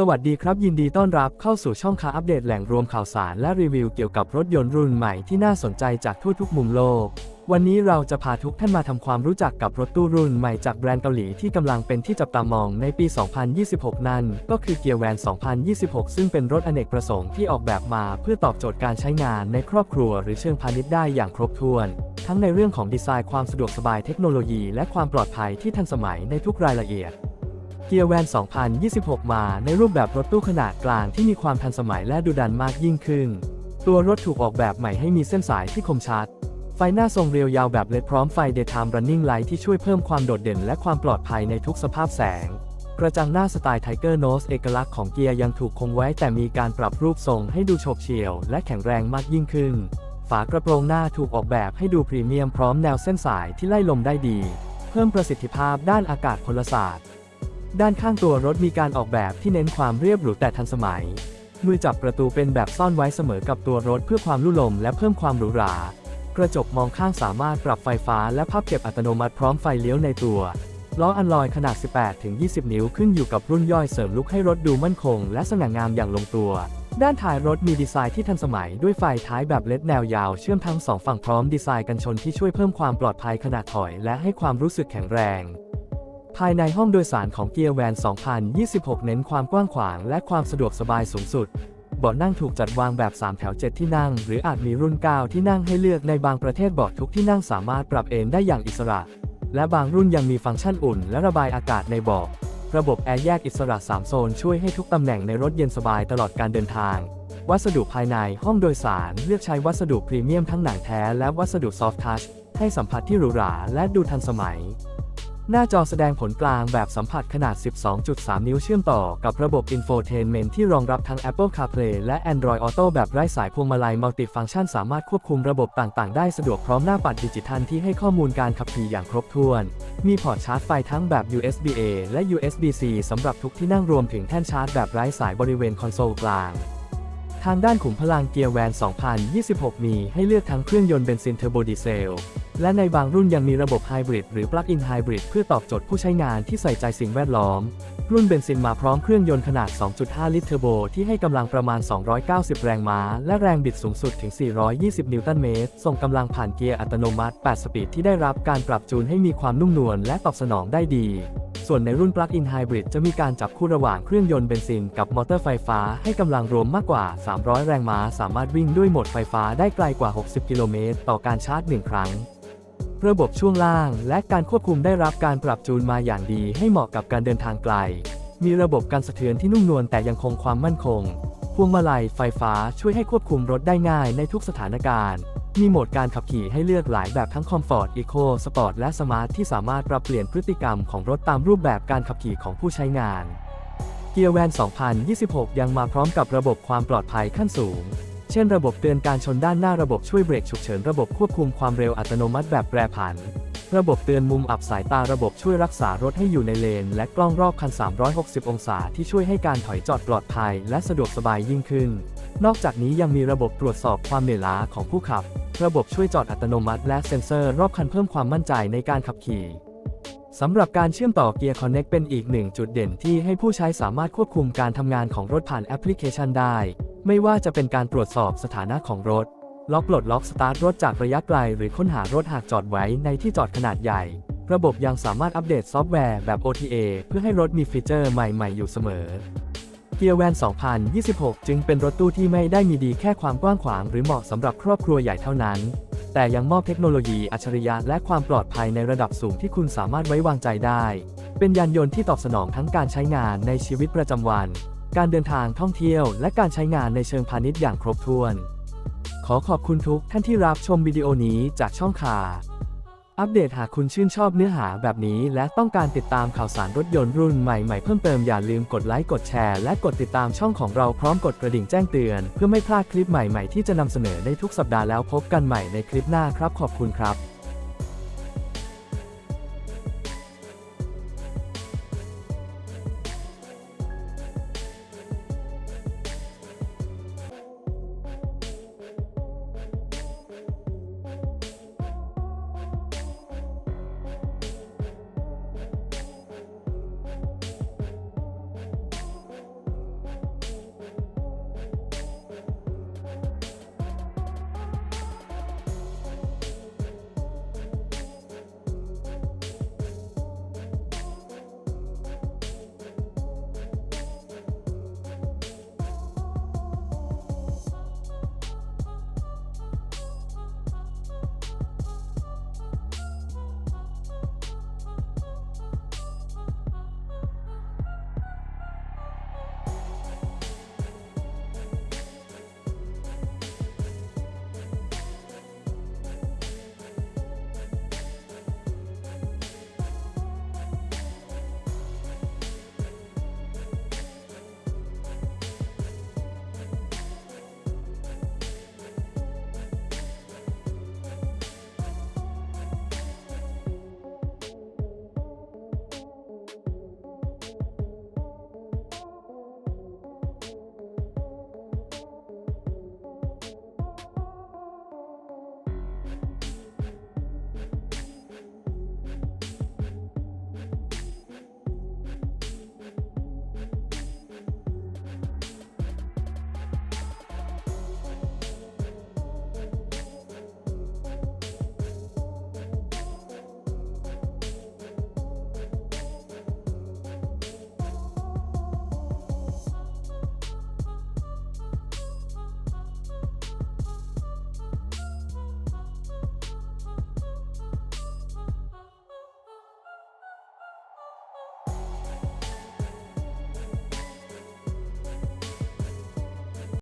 สวัสดีครับ ยินดีต้อนรับเข้าสู่ช่องคาอัปเดตแหล่งรวมข่าวสารและรีวิวเกี่ยวกับรถยนต์รุ่นใหม่ที่น่าสนใจจากทั่วทุกมุมโลก วันนี้เราจะพาทุกท่านมาทำความรู้จักกับรถตู้รุ่นใหม่จากแบรนด์เกาหลีที่กำลังเป็นที่จับตามองในปี 2026 นั่น ก็คือเกียร์แวน 2026 ซึ่งเป็นรถอเนกประสงค์ที่ออกแบบมาเพื่อตอบโจทย์การใช้งานในครอบครัวหรือเชิงพาณิชย์ได้อย่างครบถ้วน ทั้งในเรื่องของดีไซน์ความสะดวกสบายเทคโนโลยี และความปลอดภัยที่ทันสมัยในทุกรายละเอียด เกียร์แวน 2026 มาในรูปแบบรถตู้ขนาดกลางที่มีความทันสมัยและดุดันมากยิ่งขึ้น ตัวรถถูกออกแบบใหม่ให้มีเส้นสายที่คมชัด ไฟหน้าทรงเรียวยาวแบบเลดพร้อมไฟ Daytime Running Light ที่ช่วยเพิ่มความโดดเด่นและความปลอดภัยในทุกสภาพแสง กระจังหน้าสไตล์ Tiger Nose เอกลักษณ์ของเกียร์ยังถูกคงไว้แต่มีการปรับรูปทรงให้ดูโฉบเฉี่ยวและแข็งแรงมากยิ่งขึ้น ฝากระโปรงหน้าถูกออกแบบให้ดูพรีเมียมพร้อมแนวเส้นสายที่ไล่ลมได้ดี เพิ่มประสิทธิภาพด้านอากาศพลศาสตร์ ด้านข้างตัวรถมีการออกแบบที่เน้นความเรียบหรูแต่ทันสมัย มือจับประตูเป็นแบบซ่อนไว้เสมอกับตัวรถเพื่อความลุ่ลมและเพิ่มความหรูหรากระจกมองข้างสามารถปรับไฟฟ้าและพับเก็บอัตโนมัติพร้อมไฟเลี้ยวในตัว ล้ออันลอยขนาด 18-20 นิ้วขึ้นอยู่กับรุ่นย่อยเสริมลุกให้รถดูมั่นคง และสง่างามอย่างลงตัว ด้านท้ายรถมีดีไซน์ที่ทันสมัยด้วยไฟท้ายแบบเล็ดแนวยาวเชื่อมทั้งสองฝั่งพร้อมดีไซน์กันชนที่ช่วยเพิ่มความปลอดภัยขณะถอย และให้ความรู้สึกแข็งแรง ภายในห้องโดยสารของเกียร์แวน 2026 เน้นความกว้างขวางและความสะดวกสบายสูงสุด เบาะนั่งถูกจัดวางแบบ 3 แถว 7 ที่นั่ง หรืออาจมีรุ่น 9 ที่นั่งให้เลือกในบางประเทศเบาะทุกที่นั่งสามารถปรับเอนได้อย่างอิสระ และบางรุ่นยังมีฟังก์ชันอุ่น และระบายอากาศในเบาะ ระบบแอร์แยกอิสระ 3 โซนช่วยให้ทุกตำแหน่งในรถเย็นสบายตลอดการเดินทาง วัสดุภายในห้องโดยสารเลือกใช้วัสดุพรีเมียมทั้งหนังแท้และวัสดุซอฟท์ทัชให้สัมผัสที่หรูหราและดูทันสมัย หน้าจอแสดงผลกลางแบบสัมผัสขนาด 12.3 นิ้วเชื่อมต่อกับระบบ Infotainment ที่รองรับทั้ง Apple CarPlay และ Android Auto แบบไร้สายพวงมาลัยมัลติฟัง c t ชันสามารถควบคุมระบบต่าง ๆ ได้สะดวกพร้อมหน้าปัดดิจิทัลที่ให้ข้อมูลการขับขี่อย่างครบถ้วน มีพอร์ตชาร์จไฟทั้งแบบ USB-A และ USB-C สำหรับทุกที่นั่งรวมถึงแท่นชาร์จแบบไร้สายบริเวณคอนโซลกลางทางด้านขุมพลังเกียร์แวน 2026 มีให้เลือกทั้งเครื่องยนต์เบนซินเทอร์โบดีเซล และในบางรุ่นยังมีระบบไฮบริดหรือปลั๊กอินไฮบริดเพื่อตอบโจทย์ผู้ใช้งานที่ใส่ใจสิ่งแวดล้อม รุ่นเบนซินมาพร้อมเครื่องยนต์ขนาด 2.5 ลิตรเทอร์โบที่ให้กำลังประมาณ 290 แรงม้า และแรงบิดสูงสุดถึง 420 นิวตันเมตร ส่งกำลังผ่านเกียร์อัตโนมัติ 8 สปีดที่ได้รับการปรับจูนให้มีความนุ่มนวลและตอบสนองได้ดีส่วนในรุ่นปลั๊กอินไฮบริดจะมีการจับคู่ระหว่างเครื่องยนต์เบนซินกับมอเตอร์ไฟฟ้าให้กำลังรวมมากกว่า 300 แรงม้า สามารถวิ่งด้วยโหมดไฟฟ้าได้ไกลกว่า 60 กิโลเมตรต่อการชาร์จ 1 ครั้ง ระบบช่วงล่างและการควบคุมได้รับการปรับจูนมาอย่างดีให้เหมาะกับการเดินทางไกล มีระบบการสะเทือนที่นุ่มนวลแต่ยังคงความมั่นคง พวงมาลัยไฟฟ้าช่วยให้ควบคุมรถได้ง่ายในทุกสถานการณ์ มีโหมดการขับขี่ให้เลือกหลายแบบทั้ง Comfort Eco Sport และ Smart ที่สามารถปรับเปลี่ยนพฤติกรรมของรถตามรูปแบบการขับขี่ของผู้ใช้งานเกียร์แวน 2026 ยังมาพร้อมกับระบบความปลอดภัยขั้นสูง เช่นระบบเตือนการชนด้านหน้าระบบช่วยเบรกฉุกเฉินระบบควบคุมความเร็วอัตโนมัติแบบแปรผัน ระบบเตือนมุมอับสายตาระบบช่วยรักษารถให้อยู่ในเลน และกล้องรอบคัน 360 องศาที่ช่วยให้การถอยจอดปลอดภัย และสะดวกสบายยิ่งขึ้น นอกจากนี้ยังมีระบบตรวจสอบความเหนื่อยล้าของผู้ขับ ระบบช่วยจอดอัตโนมัติ และเซ็นเซอร์รอบคันเพิ่มความมั่นใจในการขับขี่สำหรับการเชื่อมต่อ Gear Connect เป็นอีกหนึ่งจุดเด่นที่ให้ผู้ใช้สามารถควบคุมการทำงานของรถผ่านแอปพลิเคชันได้ ไม่ว่าจะเป็นการตรวจสอบสถานะของรถ ล็อกปลดล็อกสตาร์ทรถจากระยะไกล หรือค้นหารถหากจอดไว้ในที่จอดขนาดใหญ่ ระบบยังสามารถอัปเดตซอฟต์แวร์แบบ OTA เพื่อให้รถมีฟีเจอร์ใหม่ๆ อยู่เสมอเกียร์แวน 2026 จึงเป็นรถตู้ที่ไม่ได้มีดีแค่ความกว้างขวางหรือเหมาะสำหรับครอบครัวใหญ่เท่านั้น แต่ยังมอบเทคโนโลยีอัจฉริยะและความปลอดภัยในระดับสูงที่คุณสามารถไว้วางใจได้ เป็นยานยนต์ที่ตอบสนองทั้งการใช้งานในชีวิตประจำวัน การเดินทางท่องเที่ยว และการใช้งานในเชิงพาณิชย์อย่างครบถ้วน ขอขอบคุณทุกท่านที่รับชมวิดีโอนี้จากช่องคาอัปเดตหากคุณชื่นชอบเนื้อหาแบบนี้ และต้องการติดตามข่าวสารรถยนต์รุ่นใหม่ๆเพิ่มเติมอย่าลืมกดไลค์กดแชร์และกดติดตามช่องของเราพร้อมกดกระดิ่งแจ้งเตือน เพื่อไม่พลาดคลิปใหม่ๆที่จะนำเสนอในทุกสัปดาห์แล้วพบกันใหม่ในคลิปหน้าครับขอบคุณครับ